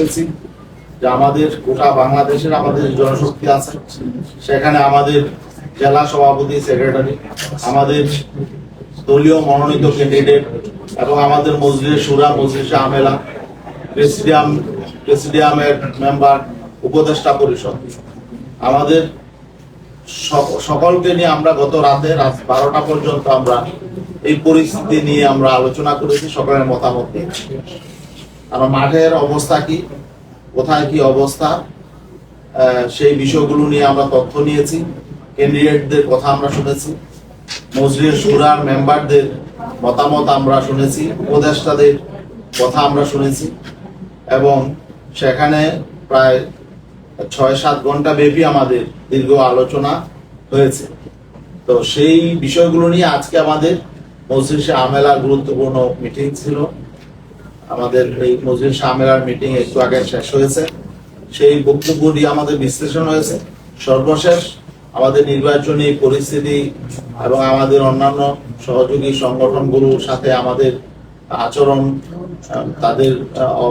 করেছি যে আমাদের গোটা বাংলাদেশের আমাদের জনশক্তি আছে, সেখানে আমাদের জেলা সভাপতি, সেক্রেটারি, আমাদের দলীয় মনোনীত ক্যান্ডিডেট এবং আমাদের মজলিস সুরা মজলিসে আমেলা, প্রেসিডিয়াম, প্রেসিডিয়ামের মেম্বার উপদেষ্টা পরিষদ। আমাদের সক- সকলকে নিয়ে আমরা গত রাতে রাত বারোটা পর্যন্ত আমরা এই পরিস্থিতি নিয়ে আমরা আলোচনা করেছি, সকলের মতামত নিয়েছি। আর মাঠের অবস্থা কি? কোথায় কি অবস্থা? সেই বিষয়গুলো নিয়ে আমরা তথ্য নিয়েছি। ক্যান্ডিডেটদের কথা আমরা শুনেছি। মজলিস সুরার মেম্বারদের মতামত আমরা শুনেছি। উপদেষ্টাদের কথা আমরা শুনেছি। এবং সেখানে প্রায় ছয় সাত ঘণ্টা ব্যাপী আমাদের দীর্ঘ আলোচনা হয়েছে। তো সেই বিষয়গুলো নিয়ে আজকে আমাদের মজলিসে আমেলার গুরুত্বপূর্ণ মিটিং ছিল। আমাদের এই মজলিস আমেলার মিটিং একটু আগে শেষ হয়েছে। সেই বক্তব্য নিয়ে আমাদের বিশ্লেষণ হয়েছে। সর্বশেষ আমাদের নির্বাচনী পরিস্থিতি এবং আমাদের অন্যান্য সহযোগী সংগঠনগুলোর সাথে আমাদের আচরণ, তাদের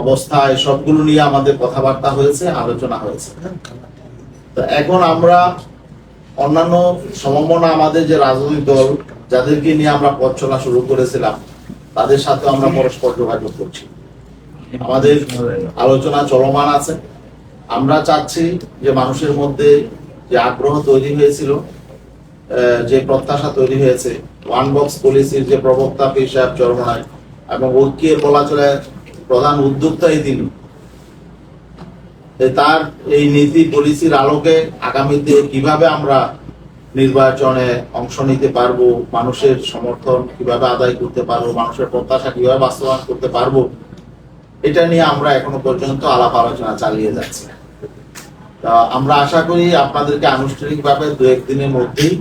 অবস্থা সবগুলো নিয়ে আমাদের কথাবার্তা হয়েছে, আলোচনা হয়েছে। তো এখন আমরা অন্যান্য সমমনা আমাদের যে রাজনৈতিক দল, যাদেরকে নিয়ে আমরা পথ চলা শুরু করেছিলাম তাদের সাথে আমরা পরস্পর যোগাযোগ করছি। আমাদের আলোচনা চলমান আছে। আমরা চাচ্ছি যে মানুষের মধ্যে যে আগ্রহ তৈরি হয়েছিল যে প্রত্যাশা তৈরি হয়েছে, ওয়ান বক্স পলিসির যে প্রবক্তা পীর সাহেব চরমনায় এবং ঐক্যের বলা চলে প্রধান উদ্যোক্তাই তিনি তার এই নীতি পলিসির আলোকে আগামীতে কীভাবে আমরা নির্বাচনে অংশ নিতে পারব, মানুষের সমর্থন কীভাবে আদায় করতে পারব, মানুষের প্রত্যাশা কীভাবে বাস্তবায়ন করতে পারব, এটা নিয়ে আমরা এখনও পর্যন্ত আলাপ আলোচনা চালিয়ে যাচ্ছি। তা আমরা আশা করি আপনাদেরকে আনুষ্ঠানিকভাবে দু একদিনের মধ্যেই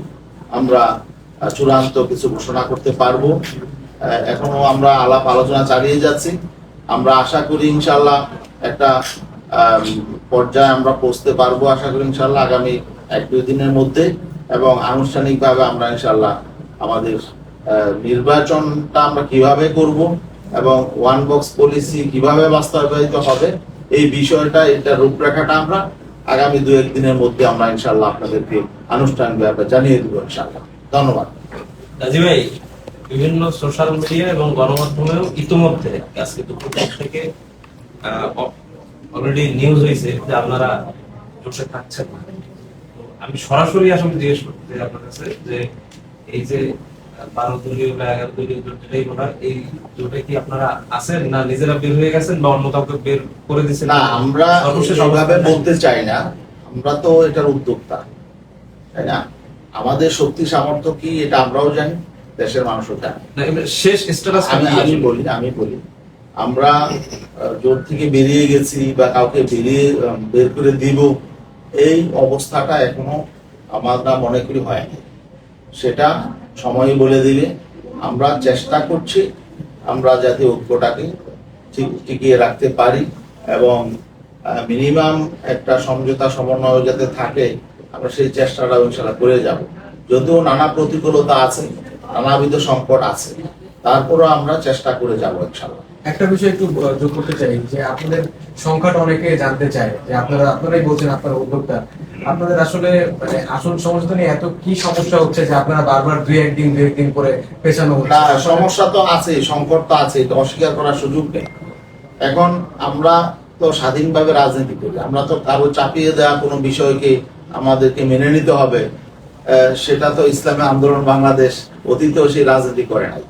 আমরা চূড়ান্ত কিছু ঘোষণা করতে পারব। এখনও আমরা আলাপ আলোচনা চালিয়ে যাচ্ছি। আমরা আশা করি ইনশাল্লাহ একটা পর্যায়ে আমরা পৌঁছতে পারব। আশা করি ইনশাল্লাহ আগামী এক দুই দিনের মধ্যে। এবং আনুষ্ঠানিকভাবে আমরা ইনশাল্লাহ আমাদের নির্বাচনটা আমরা কীভাবে করব এবং ওয়ান বক্স পলিসি কীভাবে বাস্তবায়িত হবে, এই বিষয়টা এটা রূপরেখাটা আমরা আগামী দু একদিনের মধ্যে আমরা ইনশাল্লাহ আপনাদেরকে আনুষ্ঠানিকভাবে জানিয়ে দিব ইনশাল্লাহ ধন্যবাদ। ভাই, বিভিন্ন সোশ্যাল মিডিয়া এবং গণমাধ্যমেও ইতিমধ্যে আজকে দুপুর পর থেকে অলরেডি নিউজ হয়েছে যে আপনারা জোটে থাকছেন না। আমি সরাসরি আসলে জিজ্ঞেস করতে চাই আপনার কাছে যে এই যে বারো দলীয় বা এগারো দলীয় জোট যেটাই বলা এই জোটে কি আপনারা আছেন না নিজেরা বের হয়ে গেছেন বা অন্য কাউকে বের করে দিচ্ছেন না আমরা সর্বশেষ সেভাবে বলতে চাই না। আমরা তো এটার উদ্যোক্তা তাই না? আমাদের শক্তি সামর্থ্য কি এটা আমরাও জানি দেশের মানুষও জানে। শেষ স্ট্যাটাস আমি আমি বলি আমি বলি আমরা জোর থেকে বেরিয়ে গেছি বা কাউকে বেরিয়ে বের করে দিব এই অবস্থাটা এখনও আমরা মনে করি হয়নি। সেটা সময় বলে দিবে। আমরা চেষ্টা করছি, আমরা যাতে ঐক্যটাকে ঠিক টিকিয়ে রাখতে পারি এবং মিনিমাম একটা সমঝোতা সমন্বয় যাতে থাকে, আমরা সেই চেষ্টাটা ইনশাল্লাহ করে যাব। যদিও নানা প্রতিকূলতা আছে, নানাবিধ সংকট আছে, তারপরও আমরা চেষ্টা করে যাব ইনশাল্লাহ একটা বিষয় একটু যোগ করতে চাই, যে আপনাদের সংখ্যাটা অনেকে জানতে চায়, যে আপনারা, আপনারাই বলছেন আপনারা উদ্যোক্তা আপনাদের আসলে মানে আসল সমস্যা নিয়ে এত কি সমস্যা হচ্ছে যে আপনারা বারবার দুই একদিন দুই একদিন করে পেছানো না, সমস্যা তো আছে, সংকট তো আছে এটা অস্বীকার করার সুযোগ নেই। এখন আমরা তো স্বাধীনভাবে রাজনীতি করি, আমরা তো কারও চাপিয়ে দেওয়া কোনো বিষয়কে আমাদেরকে মেনে নিতে হবে সেটা তো ইসলামী আন্দোলন, বাংলাদেশ অতীতেও সেই রাজনীতি করে নাই।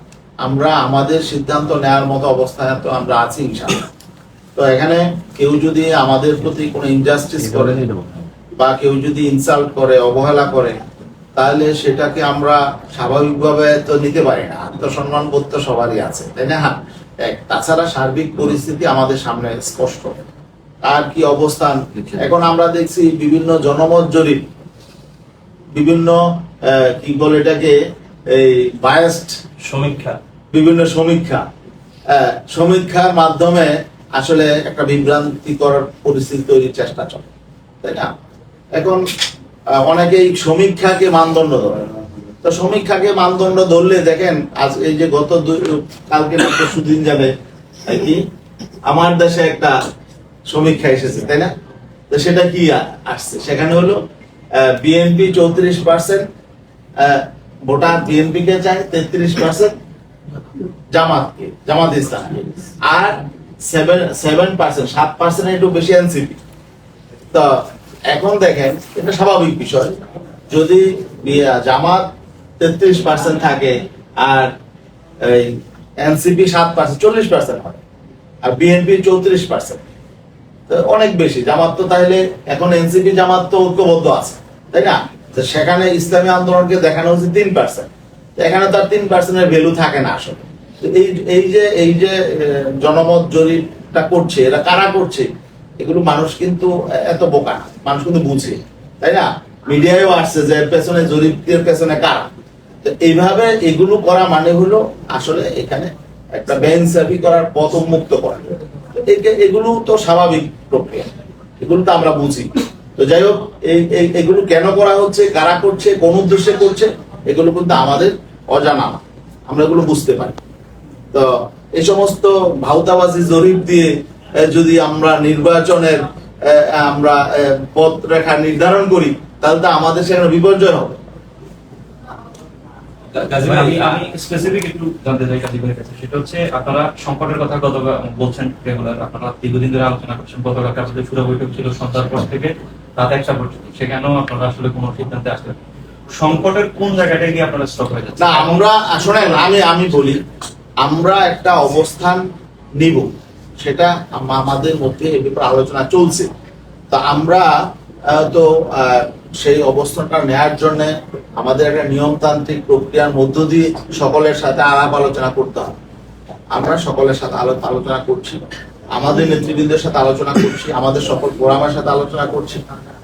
আমরা আমাদের সিদ্ধান্ত নেওয়ার মতো অবস্থায় তো আমরা আছি ইনশাআল্লাহ। তো এখানে কেউ যদি আমাদের প্রতি কোনো ইনজাস্টিস করে বা কেউ যদি ইনসাল্ট করে অবহেলা করে তাহলে সেটাকে আমরা স্বাভাবিকভাবে তো নিতে পারি না। আত্মসম্মান বোধ তো সবারই আছে তাই না? এক তাছাড়া সার্বিক পরিস্থিতি আমাদের সামনে স্পষ্ট। আর কি অবস্থান? এখন আমরা দেখছি বিভিন্ন জনমত জরিপ বিভিন্ন কি বলে এটাকে এই বায়াস্ট সমীক্ষা। বিভিন্ন সমীক্ষা। সমীক্ষার মাধ্যমে আসলে একটা বিভ্রান্তিকর পরিস্থিতি তৈরির চেষ্টা চলে, তাই না? এখন অনেকেই সমীক্ষাকে মানদণ্ড ধরে তো সমীক্ষাকে মানদণ্ড ধরলে দেখেন, আজ এই যে গত কালকে সুদিন যাবে কি? আমার দেশে একটা সমীক্ষা এসেছে, তাই না? তো সেটা কি আসছে? সেখানে হলো বিএনপি চৌত্রিশ পার্সেন্ট ভোটার বিএনপি কে চায়? তেত্রিশ পার্সেন্ট জামাতকে, জামাত ইসলাম আর সেভেন সেভেন পার্সেন্ট সাত পার্সেন্ট একটু বেশি এনসিপি। তো এখন দেখেন, এটা স্বাভাবিক বিষয়। যদি জামাত তেত্রিশ পার্সেন্ট থাকে আর এই এনসিপি সাত পার্সেন্ট চল্লিশ পার্সেন্ট হয়, আর বিএনপি চৌত্রিশ পার্সেন্ট অনেক বেশি। জামাত তো তাহলে এখন এনসিপি জামাত তো ঐক্যবদ্ধ আছে, তাই না? সেখানে ইসলামী আন্দোলনকে দেখানো হচ্ছে তিন পার্সেন্ট এখানে তার তিন পার্সেন্টের ভ্যালু থাকে না আসলে। এই এই যে এই যে জনমত জরিপটা করছে, এরা কারা করছে, এগুলো মানুষ কিন্তু এত বোকা না। মানুষ কিন্তু বুঝে, তাই না? মিডিয়ায়ও আসছে যে পেছনে জরিপের পেছনে কারা। তো এইভাবে এগুলো করা মানে হলো আসলে এখানে একটা বেইনসাফি করার পথ উন্মুক্ত করা এগুলো তো স্বাভাবিক প্রক্রিয়া। এগুলো তো আমরা বুঝি। তো যাই হোক এই- এগুলো কেন করা হচ্ছে, কারা করছে, কোন উদ্দেশ্যে করছে, এগুলো কিন্তু আমাদের অজানা, আমরা এগুলো বুঝতে পারি। তো এই সমস্ত ভাউতাবাজি জরিপ দিয়ে যদি আমরা নির্বাচনের আমরা পথ রেখা নির্ধারণ করি, তাহলে তো আমাদের সেখানে বিপর্যয় হবে। আমি স্পেসিফিক একটু জানতে চাই সেটা হচ্ছে আপনারা সংকটের কথা বলছেন আলোচনা করছেন। বৈঠক ছিল থেকে সেখানেও আপনারা আসলে কোনো সিদ্ধান্তে না। সংকটের কোন জায়গাটা গিয়ে আপনারা স্টপ হয়ে যাচ্ছে না, আমরা শোনেন, আমি আমি বলি, আমরা একটা অবস্থান নিব, সেটা আমাদের মধ্যে এ ব্যাপারে আলোচনা চলছে। তা আমরা তো সেই অবস্থানটা নেয়ার জন্য আমাদের একটা নিয়মতান্ত্রিক প্রক্রিয়ার মধ্য দিয়ে সকলের সাথে আলাপ আলোচনা করতে হবে। আমরা সকলের সাথে আলো- আলোচনা করছি। আমাদের নেতৃবৃন্দের সাথে আলোচনা করছি, আমাদের সকল ফোরামের সাথে আলোচনা করছি,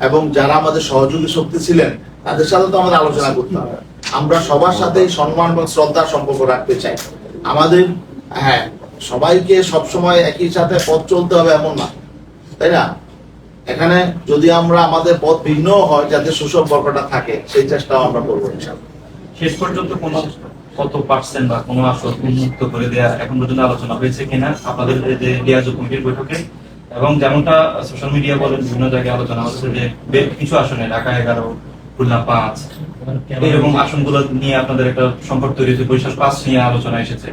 এবং যারা আমাদের সহযোগী শক্তি ছিলেন, তাদের সাথে তো আমাদের আলোচনা করতে হবে। আমরা সবার সাথে সম্মান এবং শ্রদ্ধার সম্পর্ক রাখতে চাই। আমাদের হ্যাঁ সবাইকে সবসময় একই সাথে পথ চলতে হবে এমন না, তাই না? এখানে যদি আমরা আমাদের পথ ভিন্ন হয়, যাতে সুসম্পর্কটা থাকে, সেই চেষ্টাও আমরা করব শেষ পর্যন্ত কোন কত পার্সেন্ট বা কোনো আসন উন্মুক্ত করে দেওয়া এখন পর্যন্ত আলোচনা হয়েছে কিনা আপনাদের যে লিয়াজু কমিটির বৈঠকে। এবং যেমনটা সোশ্যাল মিডিয়া বলেন, বিভিন্ন জায়গায় আলোচনা হচ্ছে যে কিছু আসনে, ঢাকা এগারো, খুলনা পাঁচ, এরকম আসনগুলো নিয়ে আপনাদের একটা সংকট তৈরি হয়েছে, বৈশাখ পাঁচ নিয়ে আলোচনা এসেছে।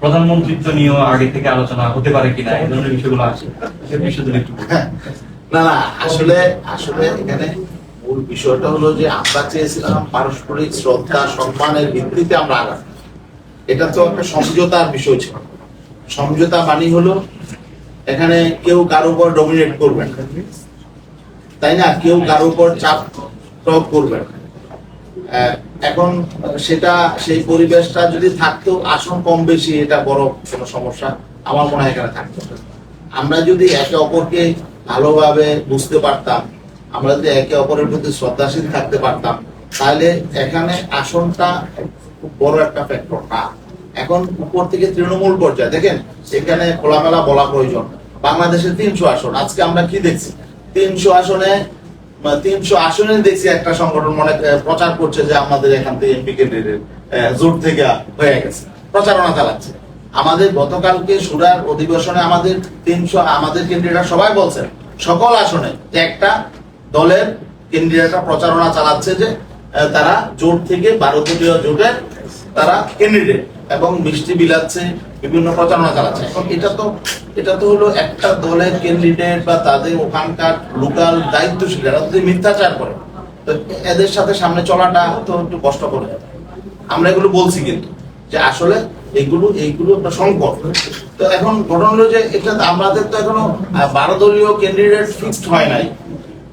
প্রধানমন্ত্রিত্ব নিয়েও আগে থেকে আলোচনা হতে পারে কিনা, এই ধরনের বিষয়গুলো আছে। না না, আসলে আসলে এখানে মূল বিষয়টা হলো যে আমরা চেয়েছিলাম পারস্পরিক শ্রদ্ধা, সম্মানের ভিত্তিতে আমরা আগাম এটা তো একটা সমঝোতার বিষয় ছিল। সমঝোতা মানি হলো, এখানে কেউ কারও উপর ডমিনেট করবে তাই না? কেউ কারও উপর চাপ প্রয়োগ করবে এখন সেটা, সেই পরিবেশটা যদি থাকতো, আসন কম বেশি, এটা বড় কোনো সমস্যা আমার মনে হয় এখানে থাকতো আমরা যদি একে অপরকে ভালোভাবে বুঝতে পারতাম, আমরা যদি একে অপরের প্রতি শ্রদ্ধাশীল থাকতে পারতাম, তাহলে এখানে আসনটা খুব বড় একটা ফ্যাক্টর না এখন উপর থেকে তৃণমূল পর্যায়ে, দেখেন এখানে খোলামেলা বলা প্রয়োজন। বাংলাদেশের তিনশো আসন, আজকে আমরা কি দেখছি? তিনশো আসনে তিনশো আসনে দেখছি একটা সংগঠন মনে প্রচার করছে যে আমাদের এখান থেকে এমপি ক্যান্ডিডেট জোট থেকে হয়ে গেছে। প্রচারণা চালাচ্ছে আমাদের গতকালকে সুরার অধিবেশনে আমাদের তিনশো, আমাদের ক্যান্ডিডেট সবাই বলছেন সকল আসনে যে একটা দলের ক্যান্ডিডেটরা প্রচারণা চালাচ্ছে যে তারা জোট থেকে ভারতীয় জোটের তারা ক্যান্ডিডেট এবং মিষ্টি বিলাচ্ছে, বিভিন্ন প্রচারণা চালাচ্ছে। এখন এটা তো এটা তো হলো একটা দলের ক্যান্ডিডেট বা তাদের ওখানকার লোকাল দায়িত্বশীল এরা যদি মিথ্যাচার করে। তো এদের সাথে সামনে চলাটা তো একটু কষ্ট করে আমরা এগুলো বলছি কিন্তু যে আসলে এগুলো এইগুলো একটা সংকট। তো এখন ঘটনা হলো যে এটা আমাদের তো এখনও বারো দলীয় ক্যান্ডিডেট ফিক্সড হয় নাই।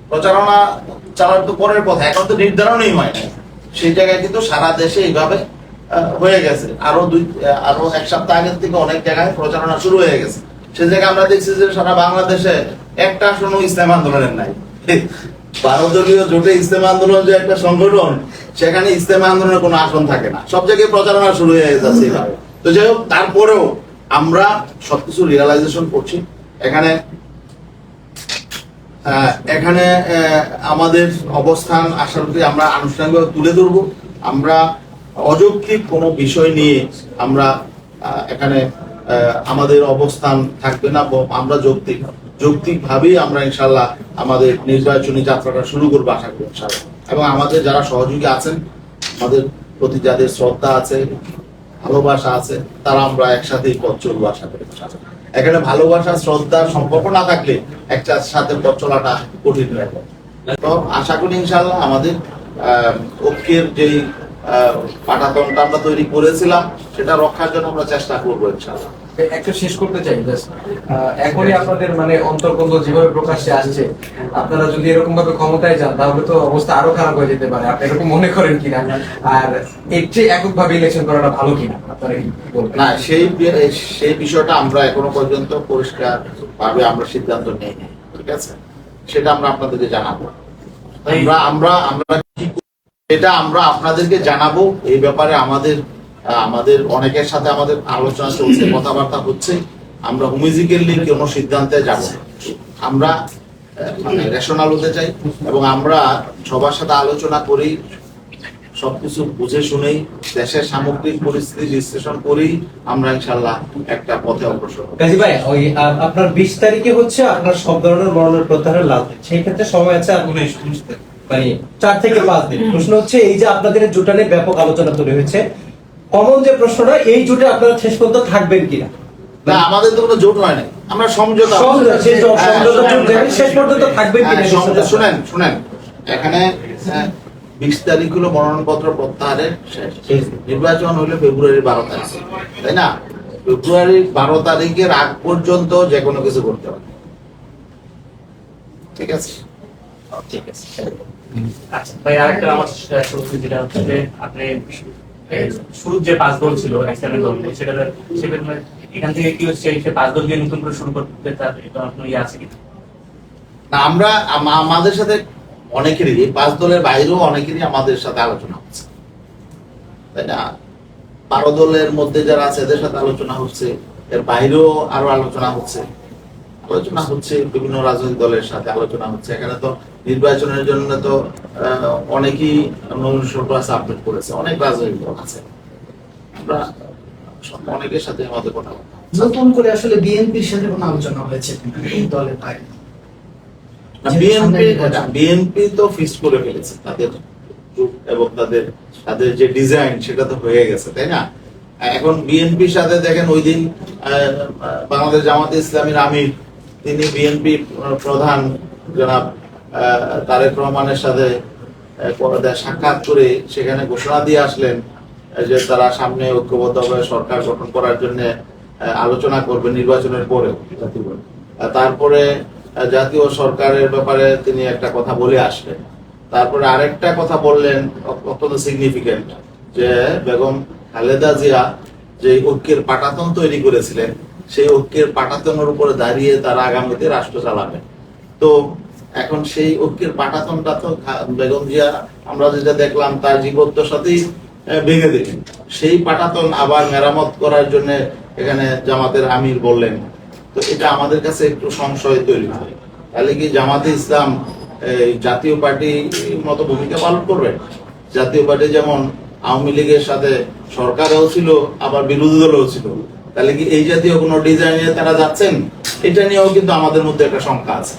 প্রচারণা চালার তো পরের কথা এখন তো নির্ধারণই হয় নাই। সেই জায়গায় কিন্তু সারা দেশে এইভাবে হয়ে গেছে। আরও দুই, আরও এক সপ্তাহ আগের থেকে অনেক জায়গায় প্রচারণা শুরু হয়ে গেছে। সে জায়গায় আমরা দেখছি যে সারা বাংলাদেশে একটা আসনও ইসলাম আন্দোলনের নাই। বারো জোটে ইসলাম আন্দোলন যে একটা সংগঠন, সেখানে ইসলাম আন্দোলনের কোনো আসন থাকে না। সব জায়গায় প্রচারণা শুরু হয়ে যাচ্ছে তো যাই হোক, তারপরেও আমরা সবকিছু রিয়েলাইজেশন করছি। এখানে এখানে আমাদের অবস্থান আশা করি আমরা আনুষ্ঠানিকভাবে তুলে ধরবো। আমরা অযৌক্তিক কোনো বিষয় নিয়ে আমরা এখানে আমাদের অবস্থান থাকবে না আমরা যৌক্তিক, যৌক্তিকভাবেই আমরা ইনশাল্লাহ আমাদের নির্বাচনী যাত্রাটা শুরু করব আশা করি এবং আমাদের যারা সহযোগী আছেন, আমাদের প্রতি যাদের শ্রদ্ধা আছে, ভালোবাসা আছে, তারা আমরা একসাথেই পথ চলবো আশা করি এখানে ভালোবাসা, শ্রদ্ধা, সম্পর্ক না থাকলে একটা সাথে পথ চলাটা কঠিন হয়ে যায় তো আশা করি ইনশাল্লাহ আমাদের ঐক্যের যেই পাটাতনটা আমরা তৈরি করেছিলাম সেটা রক্ষার জন্য আমরা চেষ্টা করব একটা শেষ করতে চাই এখনই আপনাদের মানে অন্তর্কন্দ যেভাবে প্রকাশ্যে আসছে আপনারা যদি এরকম ভাবে ক্ষমতায় যান তাহলে তো অবস্থা আরও খারাপ হয়ে যেতে পারে। আপনি এরকম মনে করেন কিনা? আর এর চেয়ে এককভাবে ইলেকশন করাটা ভালো কিনা? আপনারা না সেই সেই বিষয়টা আমরা এখনও পর্যন্ত পরিষ্কার ভাবে আমরা সিদ্ধান্ত নেইনি ঠিক আছে? সেটা আমরা আপনাদেরকে জানাব। আমরা আমরা আমরা এটা আমরা আপনাদেরকে জানাব এই ব্যাপারে আমাদের আমাদের অনেকের সাথে আমাদের আলোচনা চলছে, কথাবার্তা হচ্ছে আমরা হুমিজিক্যালি কোনো সিদ্ধান্তে যাব আমরা মানে রেশনাল হতে চাই এবং আমরা সবার সাথে আলোচনা করি, সবকিছু বুঝে শুনেই দেশের সামগ্রিক পরিস্থিতি বিশ্লেষণ করেই আমরা ইনশাল্লাহ একটা পথে অগ্রসর। কাজী ভাই, ওই আপনার বিশ তারিখে হচ্ছে আপনার সব ধরনের মরণের প্রত্যাহারের লাভ সেই ক্ষেত্রে সময় আছে আর উনিশ থেকে। মানে চার থেকে পাঁচ দিন। প্রশ্ন হচ্ছে এই যে আপনাদের জোটা নিয়ে ব্যাপক আলোচনা তৈরি হয়েছে কমন যে প্রশ্নটা এই জোটে আপনারা শেষ পর্যন্ত থাকবেন কিনা? না আমাদের তো কোনো জোট হয় নাই। আমরা সমঝোতা হ্যাঁ, যেখানে শেষ পর্যন্ত থাকবেন কিনা হ্যাঁ, শুনেন শুনেন। এখানে বিশ তারিখ হলো মনোনয়নপত্র প্রত্যাহারের শেষ। নির্বাচন হলো ফেব্রুয়ারি বারো তারিখ তাই না? ফেব্রুয়ারি বারো তারিখের আগ পর্যন্ত যে কোনো কিছু করতে পারে ঠিক আছে ঠিক আছে। আমার শুরু যেটা হচ্ছে যে আপনি যে পাঁচ ছিল সেটা সেটা মানে এখান থেকে কি হচ্ছে, সে পাঁচ দিয়ে নতুন করে শুরু করতে তার ইয়ে আছে আমরা আমাদের সাথে অনেকেরই পাঁচ দলের বাইরেও অনেকেরই আমাদের সাথে আলোচনা হচ্ছে। তাই না? বারো দলের মধ্যে যারা আছে, এদের সাথে আলোচনা হচ্ছে, এর বাইরেও আরও আলোচনা হচ্ছে। আলোচনা হচ্ছে বিভিন্ন রাজনৈতিক দলের সাথে আলোচনা হচ্ছে। এখানে তো নির্বাচনের জন্য তো অনেকেই নমিনেশন সাবমিট করেছে অনেক রাজনৈতিক দল আছে। আমরা অনেকের সাথে আমাদের কথা নতুন করে আসলে বিএনপির সাথে কোনো আলোচনা হয়েছে দলের বাইরে? বিএনপি বিএনপি তো ফিক্স করে ফেলেছে। তাদের এবং তাদের তাদের যে ডিজাইন সেটা তো হয়ে গেছে তাই না? এখন বিএনপির সাথে দেখেন ওই দিন আহ, বাংলাদেশ জামাতে ইসলামীর আমির তিনি বিএনপি প্রধান জনাব তারেক রহমানের সাথে সাক্ষাৎ করে সেখানে ঘোষণা দিয়ে আসলেন যে তারা সামনে ঐক্যবদ্ধভাবে সরকার গঠন করার জন্য আলোচনা করবে নির্বাচনের পরে তারপরে জাতীয় সরকারের ব্যাপারে তিনি একটা কথা বলে আসলেন। তারপরে আরেকটা কথা বললেন অত্যন্ত সিগনিফিকেন্ট যে বেগম খালেদা জিয়া যে ঐক্যের পাটাতন তৈরি করেছিলেন সেই ঐক্যের পাটাতনের উপরে দাঁড়িয়ে তারা আগামীতে রাষ্ট্র চালাবে। তো এখন সেই ঐক্যের পাটাতনটা তো বেগম জিয়া, আমরা যেটা দেখলাম, তার জীবদ্দশাতেই সাথেই ভেঙে দিলেন। সেই পাটাতন আবার মেরামত করার জন্য এখানে জামাতের আমির বললেন। তো এটা আমাদের কাছে একটু সংশয় তৈরি হয়। তাহলে কি জামাতে ইসলাম জাতীয় পার্টি মতো ভূমিকা পালন করবে? জাতীয় পার্টি যেমন আওয়ামী লীগের সাথে সরকারেও ছিল, আবার বিরোধী দলও ছিল। তাহলে কি এই জাতীয় কোনো ডিজাইনে তারা যাচ্ছেন? এটা নিয়েও কিন্তু আমাদের মধ্যে একটা শঙ্কা আছে।